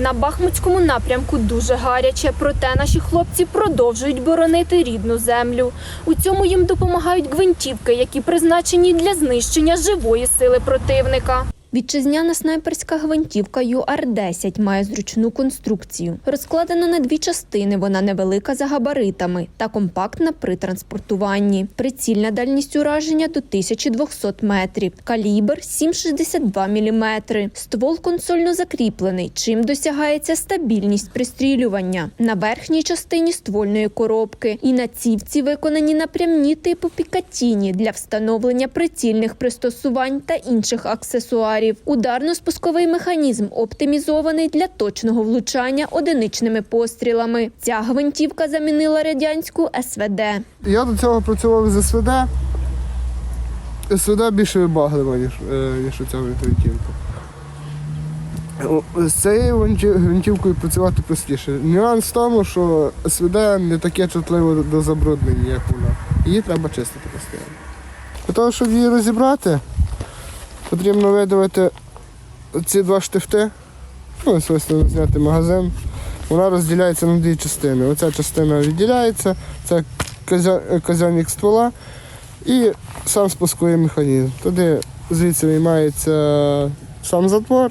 На Бахмутському напрямку дуже гаряче, проте наші хлопці продовжують боронити рідну землю. У цьому їм допомагають гвинтівки, які призначені для знищення живої сили противника. Вітчизняна снайперська гвинтівка ЮАР-10 має зручну конструкцію. Розкладена на дві частини, вона невелика за габаритами та компактна при транспортуванні. Прицільна дальність ураження до 1200 метрів. Калібр 7,62 мм. Ствол консольно закріплений, чим досягається стабільність пристрілювання. На верхній частині ствольної коробки і на цівці виконані напрямні типу Пікатіні для встановлення прицільних пристосувань та інших аксесуарів. Ударно-спусковий механізм оптимізований для точного влучання одиничними пострілами. Ця гвинтівка замінила радянську СВД. Я до цього працював з СВД. СВД більше вибаглива, ніж, е, ніж ця гвинтівка. З цією гвинтівкою працювати простіше. Нюанс в тому, що СВД не таке чутливе до забруднення, як вона. Її треба чистити постійно. Для того, щоб її розібрати, потрібно видавити ці два штифти. Ну, ось ось зняти магазин. Вона розділяється на дві частини. Оця частина відділяється, це казя- казянник ствола і сам спусковий механізм. Туди звідси виймається сам затвор.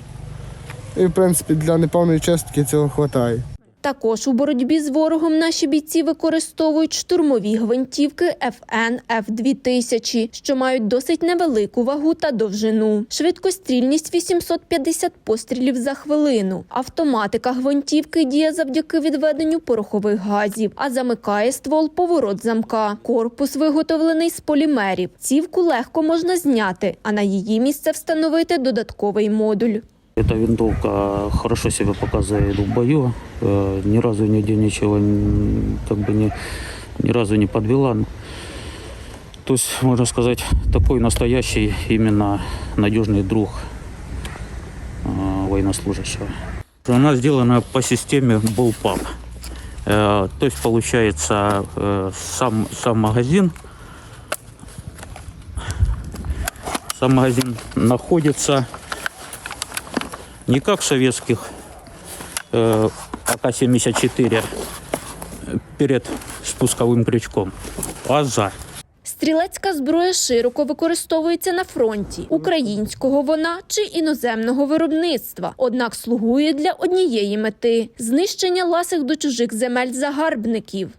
І, в принципі, для неповної чистки цього вистачає. Також у боротьбі з ворогом наші бійці використовують штурмові гвинтівки FN F2000, що мають досить невелику вагу та довжину. Швидкострільність 850 пострілів за хвилину. Автоматика гвинтівки діє завдяки відведенню порохових газів, а замикає ствол поворот замка. Корпус виготовлений з полімерів. Цівку легко можна зняти, а на її місце встановити додатковий модуль. Эта винтовка хорошо себя показывает в бою. Э, Ни разу нигде ничего как бы не, ни разу не подвела. То есть, можно сказать, такой настоящий именно надежный друг э, военнослужащего. Она сделана по системе Bullpup. Э, То есть, получается, сам, сам магазин сам магазин находится не как в советских э, АК-74 перед спусковым крючком, а за. Стрілецька зброя широко використовується на фронті українського вона чи іноземного виробництва, однак слугує для однієї мети знищення ласих до чужих земель загарбників.